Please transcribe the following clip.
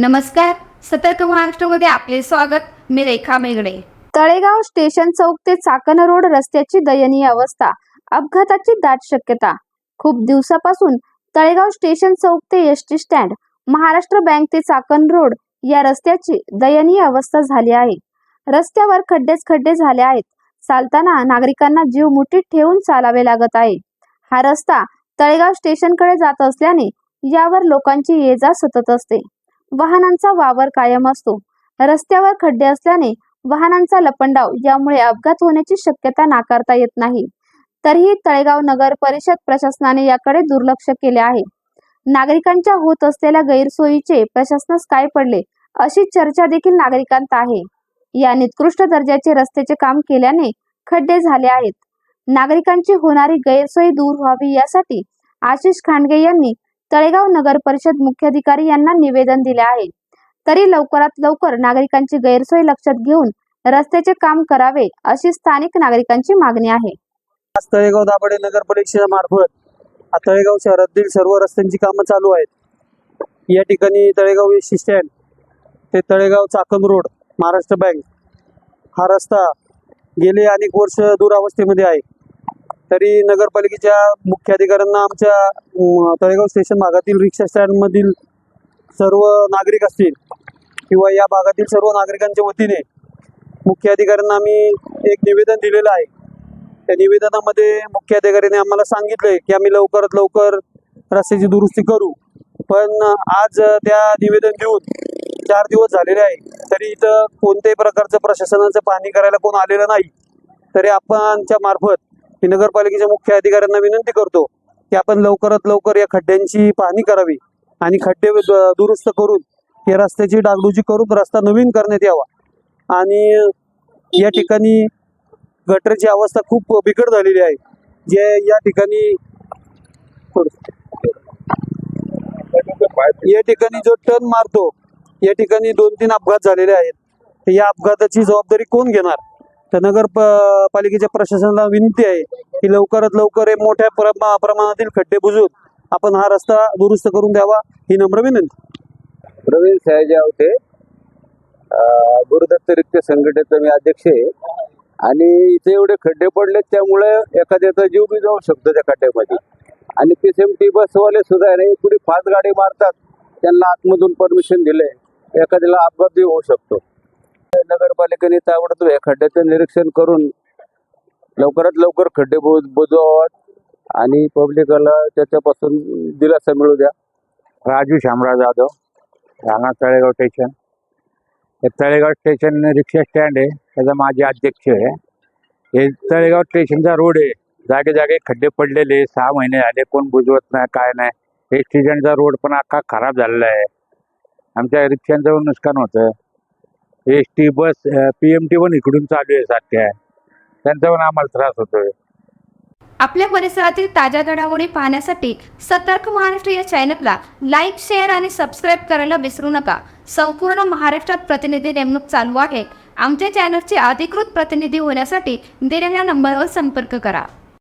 नमस्कार. सतर्क महाराष्ट्रामध्ये आपले स्वागत. मी रेखा मेगडे तळेगाव स्टेशन चौक ते चाकण रोड रस्त्याची दयनीय अवस्था. अपघाताची दाट शक्यता. खूप दिवसापासून तळेगाव स्टेशन चौक ते S T stand Maharashtra bank ते चाकण रोड या रस्त्याची दयनीय अवस्था झाली आहे. रस्त्यावर खड्डेच खड्डे झाले आहेत. चालताना नागरिकांना जीव मुठीत ठेवून चालावे लागत आहे. हा रस्ता तळेगाव स्टेशनकडे जात असल्याने यावर लोकांची ये जा सतत असते. वाहनांचा वावर कायम असतो. रस्त्यावर खड्डे असल्याने वाहनांचा लपंडाव यामुळे अपघात होण्याची शक्यता नाकारता येत नाही. तरीही तळेगाव नगर परिषद प्रशासनाने याकडे दुर्लक्ष केले आहे. नागरिकांच्या होत असलेल्या गैरसोयीचे प्रशासनास काय पडले अशी चर्चा देखील नागरिकांत आहे. या निकृष्ट दर्जाचे रस्त्याचे काम केल्याने खड्डे झाले आहेत. नागरिकांची होणारी गैरसोय दूर व्हावी यासाठी आशिष खांडगे यांनी तळेगाव नगर परिषद मुख्याधिकारी यांना निवेदन दिले आहे. तरी लवकरात लवकर नागरिकांची गैरसोय लक्षात घेऊन रस्त्याचे काम करावे अशी स्थानिक नागरिकांची मागणी आहे. तळेगाव दाभाडे नगर परिषदेमार्फत तळेगाव शहरातील सर्व रस्त्यांची कामं चालू आहेत. या ठिकाणी तळेगाव एस स्टँड ते तळेगाव चाकण रोड महाराष्ट्र बँक हा रस्ता गेले अनेक वर्ष दुरावस्थेमध्ये आहे. तरी नगरपालिकेच्या मुख्य अधिकाऱ्यांना आमच्या तळेगाव स्टेशन भागातील रिक्षा स्टँडमधील सर्व नागरिक असतील किंवा या भागातील सर्व नागरिकांच्या वतीने मुख्य अधिकाऱ्यांना आम्ही एक निवेदन दिलेलं आहे. त्या निवेदनामध्ये मुख्य अधिकाऱ्याने आम्हाला सांगितलं की आम्ही लवकरात लवकर रस्त्याची दुरुस्ती करू. पण आज त्या निवेदन देऊन चार दिवस झालेले आहे. तरी इथं कोणत्याही प्रकारचं प्रशासनाचं पाहणी करायला कोण आलेलं नाही. तरी आपणच्या मार्फत मी नगरपालिकेच्या मुख्य अधिकाऱ्यांना विनंती करतो की आपण लवकरात लवकर या खड्ड्यांची पाहणी करावी आणि खड्डे दुरुस्त करून या रस्त्याची डागडुजी करून रस्ता नवीन करण्यात यावा. आणि या ठिकाणी गटरची अवस्था खूप बिकट झालेली आहे. जे या ठिकाणी या ठिकाणी जो टर्न मारतो या ठिकाणी दोन तीन अपघात झालेले आहेत. या अपघाताची जबाबदारी कोण घेणार? तर नगर प- पालिकेच्या प्रशासनाला विनंती आहे की लवकरात लवकर हे मोठ्या प्रमाणातील खड्डे बुजून आपण हा रस्ता दुरुस्त करून द्यावा ही नम्र विनंती. प्रवीण सयाजी आवटे गुरुदत्त रिक्त संघटनेचा मी अध्यक्ष आहे. आणि इथे एवढे खड्डे पडले त्यामुळे एखाद्याचा जीव बी जाऊ शकतो त्या खड्ड्यामध्ये. आणि पी एम टी बसवाले सुद्धा आहे पुढे फास्ट गाडी मारतात त्यांना आतमधून परमिशन दिले एखाद्याला अपघात होऊ शकतो. नगरपालिकेने ताबडतोब या खड्ड्याचं निरीक्षण करून लवकरात लवकर खड्डे बुज बुजवावेत आणि पब्लिकला त्याच्यापासून दिलासा मिळू द्या. राजू शामराव जाधव राणा तळेगाव स्टेशन हे तळेगाव स्टेशन रिक्षा स्टँड आहे. त्याचा माझे अध्यक्ष आहे. हे तळेगाव स्टेशनचा रोड आहे. जागे जागे खड्डे पडलेले सहा महिने झाले. कोण बुजवत नाही काय नाही. हे स्टेशनचा रोड पण अख्खा खराब झालेला आहे. आमच्या रिक्षांचं नुकसान होतं S T bus P M T पण इकडून चालू आहे सारख्या त्यांचा पण आम्हाला त्रास होतोय. आपल्या परिसरातील ताज्या घडामोडी पाहण्यासाठी सतर्क महाराष्ट्र या चॅनलला लाईक शेअर आणि सबस्क्राईब करायला विसरू नका. संपूर्ण महाराष्ट्रात प्रतिनिधी नेमणूक चालू आहे. आमच्या चॅनलचे अधिकृत प्रतिनिधी होण्यासाठी दिलेल्या नंबरवर संपर्क करा.